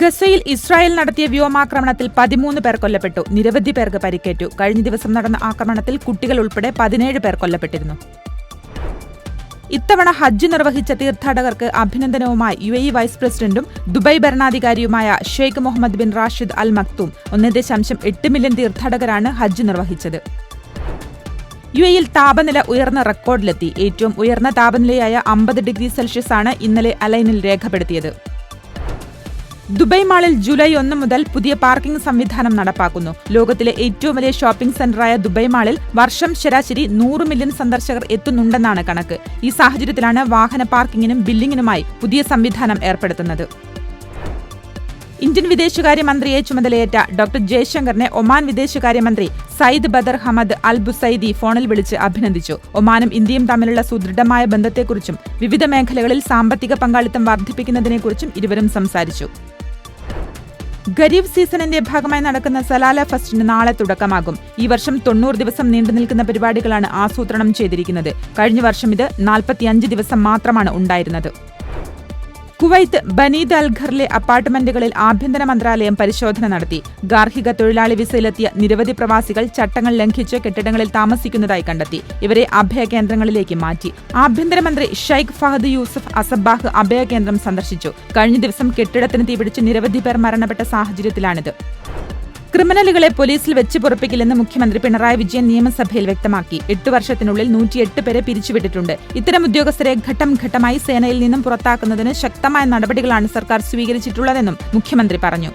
ഗസയിൽ ഇസ്രായേൽ നടത്തിയ വ്യോമാക്രമണത്തിൽ പതിമൂന്ന് പേർ കൊല്ലപ്പെട്ടു. നിരവധി പേർക്ക് പരിക്കേറ്റു. കഴിഞ്ഞ ദിവസം നടന്ന ആക്രമണത്തിൽ കുട്ടികൾ ഉൾപ്പെടെ പതിനേഴ് പേർ കൊല്ലപ്പെട്ടിരുന്നു. ഇത്തവണ ഹജ്ജ് നിർവഹിച്ച തീർത്ഥാടകർക്ക് അഭിനന്ദനവുമായി യു വൈസ് പ്രസിഡന്റും Dubai ഭരണാധികാരിയുമായ Sheikh Mohammed bin Rashid Al Maktoum ഒന്നേ ദശാംശം എട്ട് മില്യൺ തീർത്ഥാടകരാണ് ഹജ്ജ് നിർവഹിച്ചത്. യു എയിൽ താപനില ഉയർന്ന റെക്കോർഡിലെത്തി. ഏറ്റവും ഉയർന്ന താപനിലയായ അമ്പത് ഡിഗ്രി സെൽഷ്യസ് ആണ് ഇന്നലെ അലൈനിൽ രേഖപ്പെടുത്തിയത്. ദുബായ് മാളിൽ ജൂലൈ ഒന്ന് മുതൽ പുതിയ പാർക്കിംഗ് സംവിധാനം നടപ്പാക്കുന്നു. ലോകത്തിലെ ഏറ്റവും വലിയ ഷോപ്പിംഗ് സെന്ററായ ദുബായ് മാളിൽ വർഷം ശരാശരി നൂറ് മില്യൺ സന്ദർശകർ എത്തുന്നുണ്ടെന്നാണ് കണക്ക്. ഈ സാഹചര്യത്തിലാണ് വാഹന പാർക്കിംഗിനും ബില്ലിങ്ങിനുമായി പുതിയ സംവിധാനം ഏർപ്പെടുത്തുന്നത്. ഇന്ത്യൻ വിദേശകാര്യമന്ത്രിയെ ചുമതലയേറ്റ ഡോക്ടർ ജയശങ്കറിനെ ഒമാൻ വിദേശകാര്യമന്ത്രി Sayyid Badr Hamad Al Busaidi ഫോണിൽ വിളിച്ച് അഭിനന്ദിച്ചു. ഒമാനും ഇന്ത്യയും തമ്മിലുള്ള സുദൃഢമായ ബന്ധത്തെക്കുറിച്ചും വിവിധ മേഖലകളിൽ സാമ്പത്തിക പങ്കാളിത്തം വർദ്ധിപ്പിക്കുന്നതിനെക്കുറിച്ചും ഇരുവരും സംസാരിച്ചു. ഖരീഫ് സീസണിന്റെ ഭാഗമായി നടക്കുന്ന സലാല ഫെസ്റ്റിന് നാളെ തുടക്കമാകും. ഈ വർഷം തൊണ്ണൂറ് ദിവസം നീണ്ടു നിൽക്കുന്ന പരിപാടികളാണ് ആസൂത്രണം ചെയ്തിരിക്കുന്നത്. കഴിഞ്ഞ വർഷം ഇത് നാൽപ്പത്തിയഞ്ച് ദിവസം മാത്രമാണ് ഉണ്ടായിരുന്നത്. കുവൈത്ത് ബനീദ് അൽഖറിലെ അപ്പാർട്ട്മെന്റുകളിൽ ആഭ്യന്തര മന്ത്രാലയം പരിശോധന നടത്തി. ഗാർഹിക തൊഴിലാളി വിസയിലെത്തിയ നിരവധി പ്രവാസികൾ ചട്ടങ്ങൾ ലംഘിച്ച് കെട്ടിടങ്ങളിൽ താമസിക്കുന്നതായി കണ്ടെത്തി. ഇവരെ അഭയ കേന്ദ്രങ്ങളിലേക്ക് മാറ്റി. ആഭ്യന്തരമന്ത്രി ഷെയ്ഖ് ഫഹദ് യൂസഫ് അസബാഹ് അഭയകേന്ദ്രം സന്ദർശിച്ചു. കഴിഞ്ഞ ദിവസം കെട്ടിടത്തിന് തീപിടിച്ച് നിരവധി പേർ മരണപ്പെട്ട സാഹചര്യത്തിലാണിത്. ക്രിമിനലുകളെ പോലീസിൽ വെച്ച് പൊറപ്പിക്കില്ലെന്ന് മുഖ്യമന്ത്രി പിണറായി വിജയൻ നിയമസഭയിൽ വ്യക്തമാക്കി. എട്ട് വർഷത്തിനുള്ളിൽ നൂറ്റിയെട്ട് പേരെ പിരിച്ചുവിട്ടിട്ടുണ്ട്. ഇത്തരം ഉദ്യോഗസ്ഥരെ ഘട്ടം ഘട്ടമായി സേനയിൽ നിന്നും പുറത്താക്കുന്നതിന് ശക്തമായ നടപടികളാണ് സർക്കാർ സ്വീകരിച്ചിട്ടുള്ളതെന്നും മുഖ്യമന്ത്രി പറഞ്ഞു.